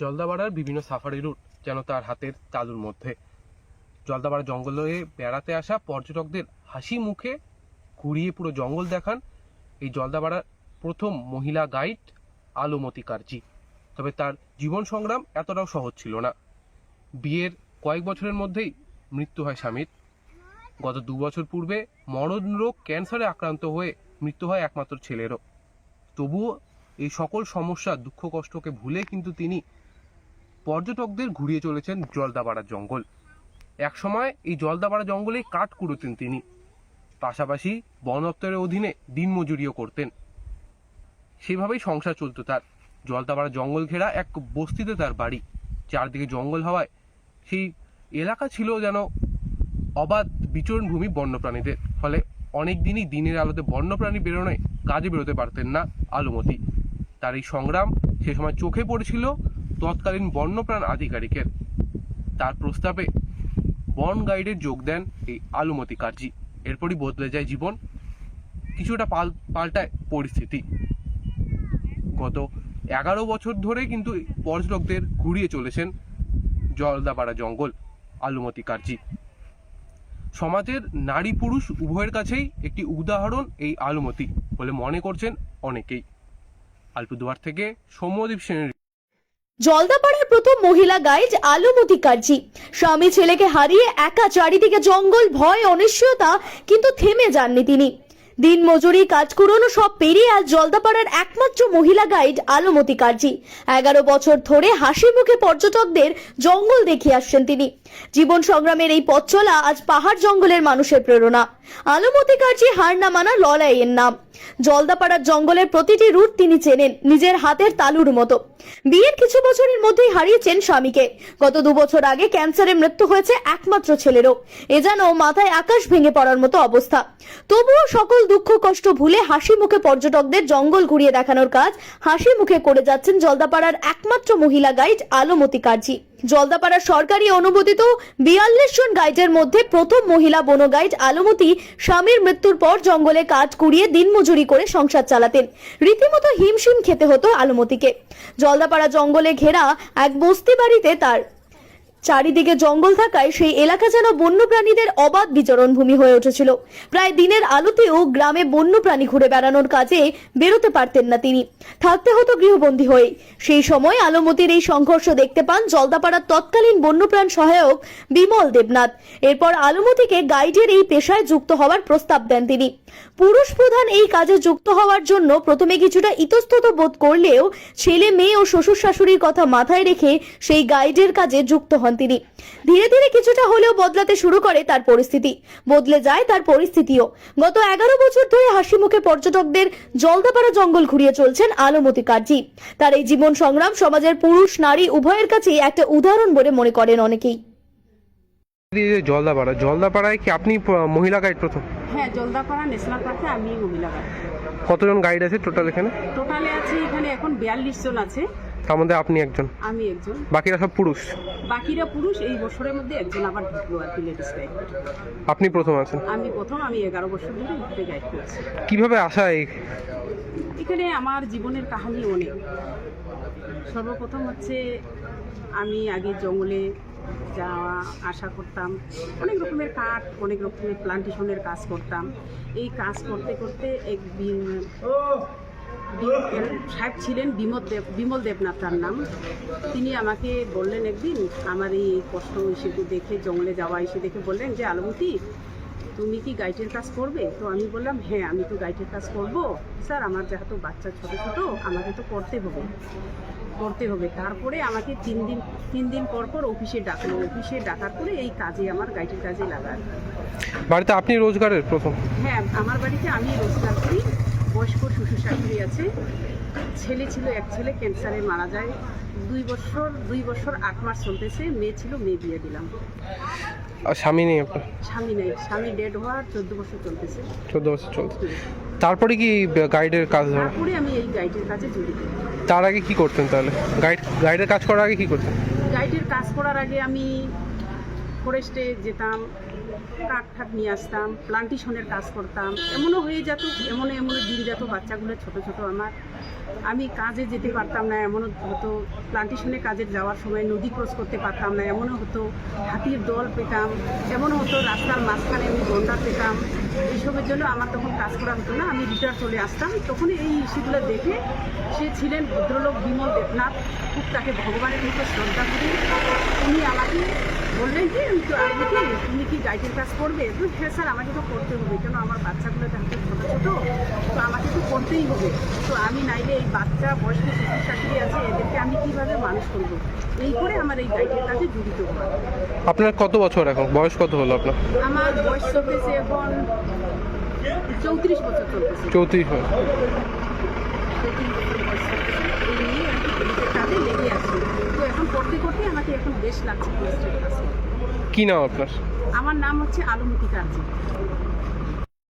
জলদাপাড়ার বিভিন্ন safari root যেন তার হাতের তালুর মধ্যে। জলদাপাড়া জঙ্গলে বেড়াতে আসা পর্যটকদের হাসি মুখে ঘুরিয়ে পুরো জঙ্গল দেখান এই জলদাপাড়ার প্রথম মহিলা গাইড আলোমতি কার্জি তবে তার জীবন সংগ্রাম এতটাও সহজ ছিল না। বিয়ের কয়েক বছরের মধ্যেই মৃত্যু হয় স্বামীর। গত দু বছর পূর্বে মরণ রোগ ক্যান্সারে আক্রান্ত হয়ে মৃত্যু হয় একমাত্র ছেলেরও। তবুও এই সকল সমস্যা, দুঃখ, কষ্টকে ভুলে কিন্তু তিনি পর্যটকদের ঘুরিয়ে চলেছেন জলদাপাড়া জঙ্গল। একসময় এই জলদাপাড়া জঙ্গলেই কাঠ কুড়োতেন তিনি। পাশাপাশি বন দপ্তরের অধীনে দিনমজুরিও করতেন। সেভাবেই সংসার চলত তার। জলদাপাড়া জঙ্গল ঘেরা এক বস্তিতে তার বাড়ি। চারদিকে জঙ্গল হওয়ায় সেই এলাকা ছিল যেন অবাধ বিচরণ ভূমি বন্যপ্রাণীদের। ফলে অনেক দিনই দিনের আলোতে বন্যপ্রাণী বেরোনোয় কাজে বেরোতে পারতেন না আলমতি। তার এই সংগ্রাম সে সময় চোখে পড়েছিল তৎকালীন বন্যপ্রাণ আধিকারিকের। তার প্রস্তাবে বন গাইডে যোগ দেন এই আলুমতি কার্জি। এরপরই বদলে যায় জীবন। কিছুটা পাল, পাল্টায় পরিস্থিতি। গত এগারো বছর ধরে কিন্তু পর্যটকদের ঘুরিয়ে চলেছেন জলদাপাড়া জঙ্গল, আলুমতি কার্জি। সমাজের নারী পুরুষ উভয়ের কাছেই একটি উদাহরণ এই আলুমতি বলে মনে করছেন অনেকেই। আলপুদুয়ার থেকে সৌম্যদীপ সেনের জলদাপাড়ার প্রথম মহিলা গাইড আলুমতি কার্জি স্বামী ছেলেকে হারিয়ে একা চারিদিকে জঙ্গল, ভয়, অনিশ্চয়তা, কিন্তু থেমে যাননি তিনি। দিন মজুরি, কাজ কুড়োনো সব পেরিয়ে আজ জলদাপাড়ার একমাত্র মহিলা গাইড আলুমতি কার্জি এগারো বছর ধরে হাসি মুখে পর্যটকদের জঙ্গল দেখিয়ে আসছেন তিনি। জীবন সংগ্রামের এই পথ চলা আজ পাহাড় জঙ্গলের মানুষের প্রেরণা। আলুমতি কার্জি হার না মানা লড়াইয়ের নাম। জলদাপাড়ার জঙ্গলের প্রতিটি রুট তিনি চেনেন, নিজের হাতের তালুর মতো। বিয়ের কিছু বছরের মধ্যেই হারিয়েছেন স্বামীকে। গত দু বছর আগে ক্যান্সারে মৃত্যু হয়েছে একমাত্র ছেলেরও। এ যেন মাথায় আকাশ ভেঙে পড়ার মতো অবস্থা। তবুও সকল দুঃখ কষ্ট ভুলে হাসি মুখে পর্যটকদের জঙ্গল ঘুরিয়ে দেখানোর কাজ হাসি মুখে করে যাচ্ছেন জলদাপাড়ার একমাত্র মহিলা গাইড আলোমতি কার্জি জলদাপাড়ার সরকারি অনুমোদিত বিয়াল্লিশ জন গাইডের মধ্যে প্রথম মহিলা বন গাইড আলমতি স্বামীর মৃত্যুর পর জঙ্গলে কাজ কুড়িয়ে দিনমজুরি করে সংসার চালাতেন। রীতিমতো হিমশিম খেতে হতো আলমতিকে। জলদাপাড়া জঙ্গলে ঘেরা এক বস্তি বাড়িতে তার চারিদিকে জঙ্গল থাকায় সেই এলাকা যেন বন্যপ্রাণীদের অবাধ বিচরণ ভূমি হয়ে উঠেছিল। প্রায় দিনের আলোতেও গ্রামে বন্যপ্রাণী ঘুরে বেড়ানোর কাজে বেরোতে পারতেন না তিনি। থাকতে হতো গৃহবন্দী হয়ে সেই সময় আলমতির এই সংঘর্ষ দেখতে পান জলদাপাড়ার তৎকালীন বন্যপ্রাণ সহায়ক বিমল দেবনাথ। এরপর আলমতিকে গাইডের এই পেশায় যুক্ত হওয়ার প্রস্তাব দেন তিনি। পুরুষ প্রধান এই কাজে যুক্ত হওয়ার জন্য প্রথমে কিছুটা ইতস্তত বোধ করলেও ছেলে মেয়ে ও শ্বশুর শাশুড়ির কথা মাথায় রেখে সেই গাইডের কাজে যুক্ত হন তিনি। ধীরে ধীরে কিছুটা হলেও বদলাতে শুরু করে তার পরিস্থিতি। বদলে যায় তার পরিস্থিতিও। গত এগারো বছর ধরে হাসি মুখে পর্যটকদের জলদাপাড়া জঙ্গল ঘুরিয়ে চলছেন আলমতি কার্জি। তার এই জীবন সংগ্রাম সমাজের পুরুষ নারী উভয়ের কাছেই একটা উদাহরণ বলে মনে করেন অনেকেই। জলদাপাড়া জলদাপাড়ায় কি আপনি মহিলা গাইড প্রথম? হ্যাঁ জলদাপাড়া ন্যাশনাল পার্কে আমি মহিলা গাইড কতজন গাইড আছে টোটাল এখানে? টোটালে আছে এখানে এখন বিয়াল্লিশ জন আছে। তার মধ্যে আপনি একজন? আমি একজন। বাকিরা সব পুরুষ? বাকিরা পুরুষ এই বছরের মধ্যে একজন আবার ঢুকলো আর কি লেডিস গাইড আপনি প্রথম আছেন? আমি প্রথম আমি এগারো বছর ধরে ঘুরতে গাইড করছি। কীভাবে আসা এই? এখানে আমার জীবনের কাহিনী অনেক। সর্বপ্রথম হচ্ছে আমি আগে জঙ্গলে যাওয়া আশা করতাম। অনেক রকমের কাঠ অনেক রকমের প্লান্টেশনের কাজ করতাম। এই কাজ করতে করতে এক বি- বি- সাহেব ছিলেন বিমল দেব বিমল দেবনাথ তার নাম। তিনি আমাকে বললেন একদিন আমার এই কষ্ট এসে দেখে জঙ্গলে যাওয়া এসে দেখে বললেন যে আলমতি তুমি কি গাইডের কাজ করবে? তো আমি বললাম হ্যাঁ আমি তো গাইডের কাজ করব। স্যার আমার যেহেতু বাচ্চা ছোটো ছোটো আমাকে তো করতে হবে করতে হবে। তারপরে আমাকে তিন দিন তিন দিন পর পর অফিসে ডাকলো। অফিসে ডাকার পরে এই কাজে আমার গাইডের কাজে লাগার বাড়িতে আপনি রোজগারের প্রথম? হ্যাঁ আমার বাড়িতে আমি রোজগার করি। বয়স্ক শ্বশুর শাশুড়ি আছে। ছেলে ছিল এক ছেলে ক্যান্সারে মারা যায়। দুই বছর দুই বছর আট মাস চলতেছে মেয়ে ছিল মেয়ে বিয়ে দিলাম। স্বামী নেই আপনার? স্বামী নেই স্বামী ডেড হওয়ার চোদ্দ বছর চলতেছে। চোদ্দ বছর চলছে। তারপরে কি গাইডের কাজ ধরা? তারপরে আমি এই গাইডের কাজে জড়িত। তার আগে কি করতেন তাহলে? গাইড গাইডের কাজ করার আগে কি করতেন? গাইডের কাজ করার আগে আমি ফরেস্টে যেতাম কাঠ ঠাক নিয়ে আসতাম প্লান্টেশনের কাজ করতাম। এমনও হয়ে যেত এমন এমন দিন যেত, বাচ্চাগুলো ছোট ছোট আমার। আমি কাজে যেতে পারতাম না এমন হতো। প্লান্টেশনে কাজে যাওয়ার সময় নদী ক্রস করতে পারতাম না, এমনও হতো। হাতির দল পেতাম, এমনও হতো রাস্তার মাঝখানে আমি গন্ডা পেতাম। এইসবের জন্য আমার তখন কাজ করা হতো না। আমি রিটায়ার চলে আসতাম। তখন এই ইস্যুগুলো দেখে সে ছিলেন ভদ্রলোক বিমল দেবনাথ। খুব তাকে ভগবানের মতো শ্রদ্ধা করি। উনি আমাকে বললেন যে, আমি কি তুমি কি গাইডের কাজ করবে তো হ্যাঁ স্যার আমাকে তো করতে হবে কেন আমার বাচ্চাগুলো তো দেখতে ছোটো ছোটো তো আমাকে তো করতেই হবে। তো আমি নাইলে এই বাচ্চা বয়স্ক শিশু চাকরি আছে এদেরকে আমি কীভাবে মানুষ করব? এই করে আমার এই গাইডের কাজে জড়িত হওয়া। আপনার কত বছর এখন? বয়স কত হলো আপনার? আমার বয়স চলতেছে এখন চৌত্রিশ বছর চলতেছে। চৌত্রিশ বছর। কাজে লেগে আছি। তো এখন করতে করতে আমাকে এখন বেশ লাগছে। কি নাম আপনার? আমার নাম হচ্ছে আলমতি কার্জি।